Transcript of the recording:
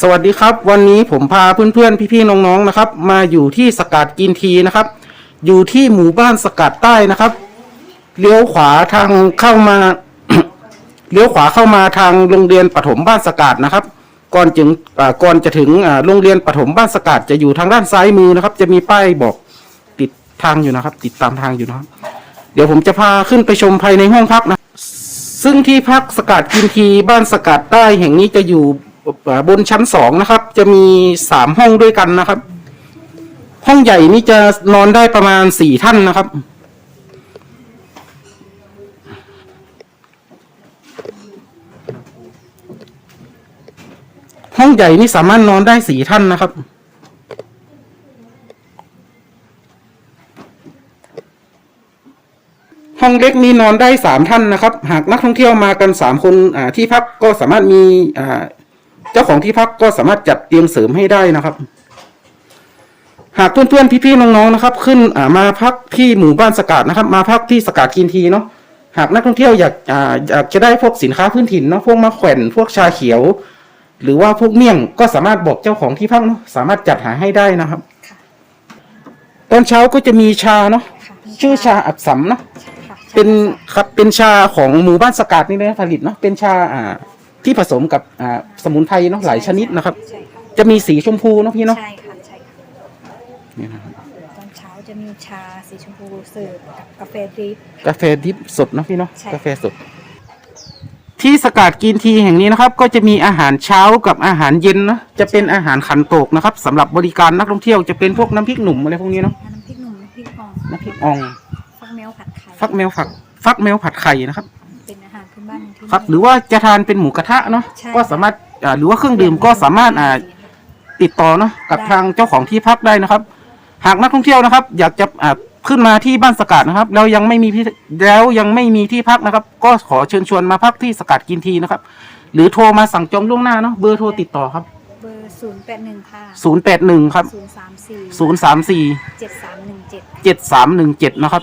สวัสดีครับ วันนี้ผมพาเพื่อนๆพี่ๆน้องๆนะครับ มาอยู่ที่สกัดกินทีนะครับ อยู่ที่หมู่บ้านสกัดใต้นะครับเลี้ยวขวาทางเข้ามาเลี้ยวขวาเข้ามาทางโรงเรียนปฐมบ้านสกัดนะครับ ก่อนถึงก่อนจะถึงโรงเรียนปฐมบ้านสกัดจะอยู่ทางด้านซ้ายมือนะครับ จะมีป้ายบอกติดทางอยู่นะครับ ติดตามทางอยู่นะครับเดี๋ยวผมจะพาขึ้นไปชมภายในห้องพักนะ ซึ่งที่พักสกัดกินทีบ้านสกัดใต้แห่งนี้จะอยู่ บนชั้นสองนะครับ จะมีสามห้องด้วยกันนะครับ ห้องใหญ่นี่จะนอนได้ประมาณสี่ท่านนะครับ ห้องใหญ่นี่สามารถนอนได้สี่ท่านนะครับห้องเล็กนี้นอนได้สามท่านนะครับ หากนักท่องเที่ยวมากันสามคนที่พักก็สามารถมีอ่า จ้าของที่พักก็สามารถจัดเตียงเสริมให้ได้นะครับ หากเพื่อนๆพี่ๆน้องๆนะครับ ขึ้นอ่ามาพักที่หมู่บ้านสกาดนะครับ มาพักที่สกาดกินทีเนาะหากนักท่องเที่ยวอยากอ่าอยากจะได้พวกสินค้าพื้นถิ่นเนาะพวกมะแขวนพวกชาเขียว หรือว่าพวกเมี่ยงก็สามารถบอกเจ้าของที่พักเนาะสามารถจัดหาให้ได้นะครับค่ะตอนเช้าก็จะมีชาเนาะค่ะชื่อชาอับสัมเนาะค่ะเป็นครับเป็นชาของหมู่บ้านสกัดนี่นะผลิตเนาะเป็นชาอ่า ที่ผสมกับอ่าสมุนไพรเนาะหลายชนิดนะครับ ใช่ค่ะจะมีสีชมพูเนาะพี่เนาะใช่ค่ะใช่ค่ะนี่นะครับตอนเช้าจะมีชาสีชมพูเสิร์ฟกับกาแฟดริป กาแฟดิบสดเนาะพี่เนาะใช่ กาแฟสด ที่สกัดกินทีแห่งนี้นะครับ ก็จะมีอาหารเช้ากับอาหารเย็นเนาะจะเป็นอาหารขันโตกนะครับสำหรับบริการนักท่องเที่ยวจะเป็นพวกน้ำพริกหนุ่มอะไรพวกนี้เนาะน้ำพริกหนุ่มน้ำพริกอ่องน้ำพริกอ่อง ฟักแมวผัดไข่ฟักแมวผักฟักแมวผัดไข่นะครับ บ้านที่ครับ หรือว่าจะทานเป็นหมูกระทะเนาะใช่ ก็สามารถอ่าหรือว่าเครื่องดื่มก็สามารถอ่าติดต่อเนาะกับได้ทางเจ้าของที่พักได้นะครับ หากนักท่องเที่ยวนะครับ อยากจะอ่าขึ้นมาที่บ้านสกัดนะครับแล้วยังไม่มีที่แล้วยังไม่มีที่พักนะครับ ก็ขอเชิญชวนมาพักที่สกัดกินทีนะครับ หรือโทรมาสั่งจองล่วงหน้าเนาะเบอร์โทรติดต่อครับ เบอร์ศูนย์แปดหนึ่งค่ะ081 ครับ ศูนย์สามสี่034 เจ็ดสามหนึ่งเจ็ด7317 นะครับ